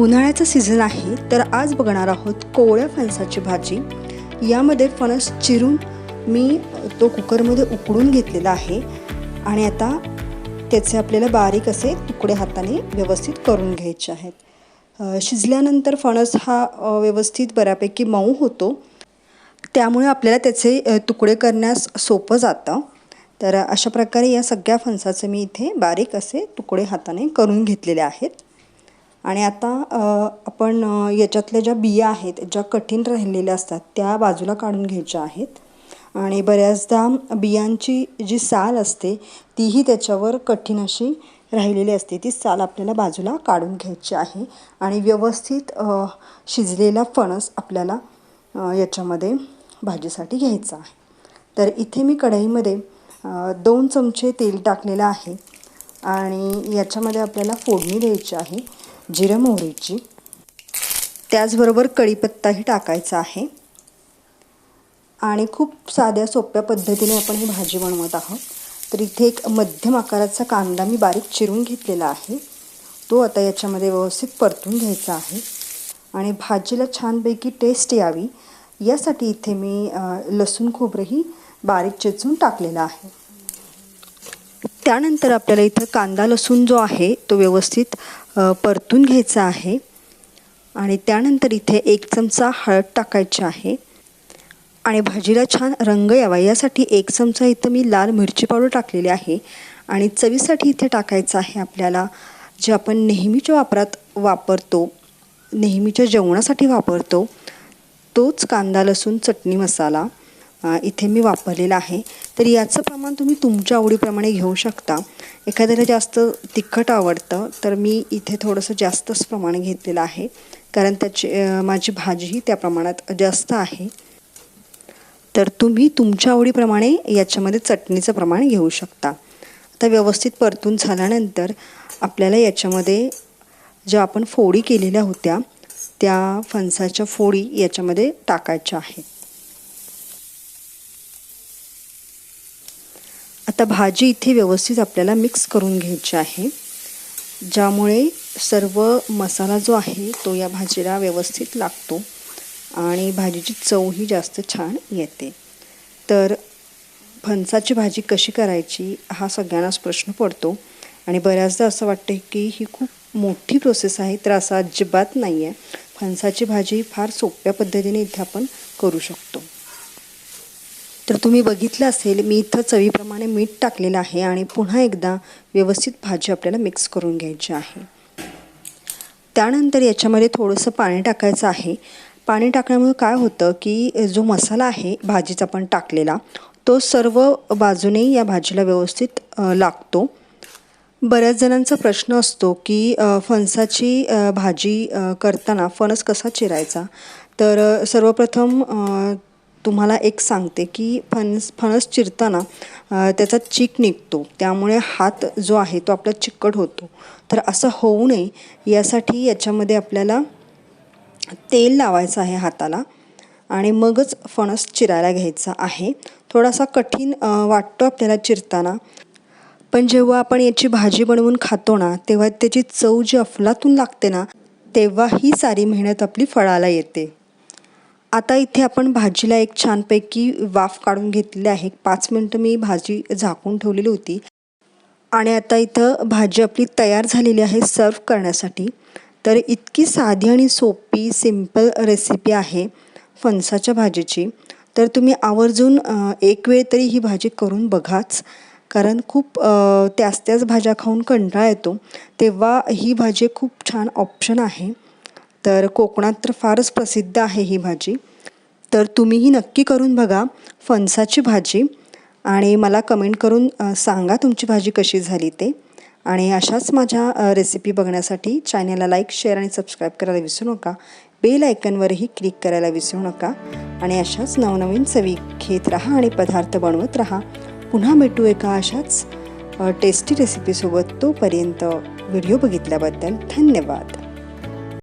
उन्हाळ्याचं सीझन आहे तर आज बघणार आहोत कोवळ्या फणसाची भाजी. यामध्ये फणस चिरून मी तो कुकरमध्ये उकडून घेतलेला आहे आणि आता त्याचे आपल्याला बारीक असे तुकडे हाताने व्यवस्थित करून घ्यायचे आहेत. शिजल्यानंतर फणस हा व्यवस्थित बऱ्यापैकी मऊ होतो. त्यामुळे आपल्याला त्याचे तुकडे करण्यास सोपं जातं. तर अशा प्रकारे या सगळ्या फणसाचे मी इथे बारीक असे तुकडे हाताने करून घेतलेले आहेत. आणि आता आपण याच्यातल्या ज्या बिया आहेत ज्या कठीण राहिलेल्या असतात त्या बाजूला काढून घ्यायच्या आहेत. आणि बऱ्याचदा बियांची जी साल असते तीही त्याच्यावर कठीण अशी राहिलेली असते. ती साल आपल्याला बाजूला काढून घ्यायची आहे. आणि व्यवस्थित शिजलेला फणस आपल्याला याच्यामध्ये भाजीसाठी घ्यायचा आहे. तर इथे मी कढईमध्ये दोन चमचे तेल टाकलेलं आहे. आणि याच्यामध्ये आपल्याला फोडणी द्यायची आहे. जिरं मोहरीची त्याचबरोबर कढीपत्ताही टाकायचा आहे. आणि खूप साध्या सोप्या पद्धतीने आपण ही भाजी बनवत आहोत. तर इथे एक मध्यम आकाराचा कांदा मी बारीक चिरून घेतलेला आहे. तो आता याच्यामध्ये व्यवस्थित परतून घ्यायचा आहे. आणि भाजीला छानपैकी टेस्ट यावी. यासाठी इथे मी लसूण खोबरंही बारीक चिचून टाकलेलं आहे. त्यानंतर आपल्याला इथं कांदा लसूण जो आहे तो व्यवस्थित परतून घ्यायचा आहे. आणि त्यानंतर इथे एक चमचा हळद टाकायची आहे. आणि भाजीला छान रंग यावा. यासाठी एक चमचा इथं मी लाल मिरची पावडर टाकलेली आहे. आणि चवीसाठी इथे टाकायचं आहे आपल्याला जे आपण नेहमीच्या वापरात वापरतो नेहमीच्या जेवणासाठी वापरतो तोच कांदा लसूण चटणी मसाला. इथे मी वापरलेला आहे. तर याचं प्रमाण तुम्ही तुमच्या आवडीप्रमाणे घेऊ शकता. एखाद्याला जास्त तिखट आवडतं तर मी इथे थोडंसं जास्तच प्रमाण घेतलेलं आहे. कारण त्याची माझी भाजीही त्या प्रमाणात जास्त आहे. तर तुम्ही तुमच्या आवडीप्रमाणे याच्यामध्ये चटणीचं प्रमाण घेऊ शकता. आता व्यवस्थित परतून झाल्यानंतर आपल्याला याच्यामध्ये ज्या आपण फोडी केलेल्या होत्या त्या फणसाच्या फोडी याच्यामध्ये टाकायच्या आहेत आता भाजी इथे व्यवस्थित आपल्याला मिक्स करून घ्यायची आहे. ज्यामुळे सर्व मसाला जो आहे तो या भाजीला व्यवस्थित लागतो आणि भाजीची चवही जास्त छान येते. तर फणसाची भाजी कशी करायची हा सगळ्यांनाच प्रश्न पडतो. आणि बऱ्याचदा असं वाटते की ही खूप मोठी प्रोसेस आहे तर असं अजिबात नाही आहे फणसाची भाजी फार सोप्या पद्धतीने इथे आपण करू शकतो. तर तुम्ही बघितलं असेल मी इथं चवीप्रमाणे मीठ टाकलेलं आहे आणि पुन्हा एकदा व्यवस्थित भाजी आपल्याला मिक्स करून घ्यायची आहे. त्यानंतर याच्यामध्ये थोडंसं पाणी टाकायचं आहे. पाणी टाकल्यामुळे काय होतं की जो मसाला आहे भाजीचा आपण टाकलेला तो सर्व बाजूने या भाजीला व्यवस्थित लागतो. बऱ्याच जणांचा प्रश्न असतो की फणसाची भाजी करताना फणस कसा चिरायचा? तर सर्वप्रथम तुम्हाला एक सांगते की फणस फणस चिरताना त्याचा चीक निघतो. त्यामुळे हात जो आहे तो आपला चिकट होतो. तर असं होऊ नये. यासाठी याच्यामध्ये आपल्याला तेल लावायचं आहे हाताला आणि मगच फणस चिरायला घ्यायचा आहे. थोडासा कठीण वाटतो आपल्याला चिरताना. पण जेव्हा आपण याची भाजी बनवून खातो ना तेव्हा त्याची चव जी अफलातून लागते ना तेव्हा ही सारी मेहनत आपली फळाला येते. आता इथे आपण भाजीला एक छानपैकी वाफ काढून घेतलेली आहे. पाच मिनटं मी भाजी झाकून ठेवलेली होती. आणि आता इथं भाजी आपली तयार झालेली आहे सर्व करण्यासाठी. तर इतकी साधी आणि सोपी सिंपल रेसिपी आहे फणसाच्या भाजीची. तर तुम्ही आवर्जून एक वेळ तरी ही भाजी करून बघाच. कारण खूप त्याच त्याच भाज्या खाऊन कंटाळा येतो. तेव्हा ही भाजी खूप छान ऑप्शन आहे. तर कोकणात तर फारच प्रसिद्ध आहे ही भाजी. तर तुम्हीही नक्की करून बघा फणसाची भाजी आणि मला कमेंट करून सांगा तुमची भाजी कशी झाली ते. आणि अशाच माझ्या रेसिपी बघण्यासाठी चॅनलला लाईक शेअर आणि सबस्क्राईब करायला विसरू नका. बेल आयकनवरही क्लिक करायला विसरू नका. आणि अशाच नवनवीन चवी घेत राहा आणि पदार्थ बनवत राहा. पुन्हा भेटू एका अशाच टेस्टी रेसिपीसोबत तोपर्यंत व्हिडिओ बघितल्याबद्दल धन्यवाद.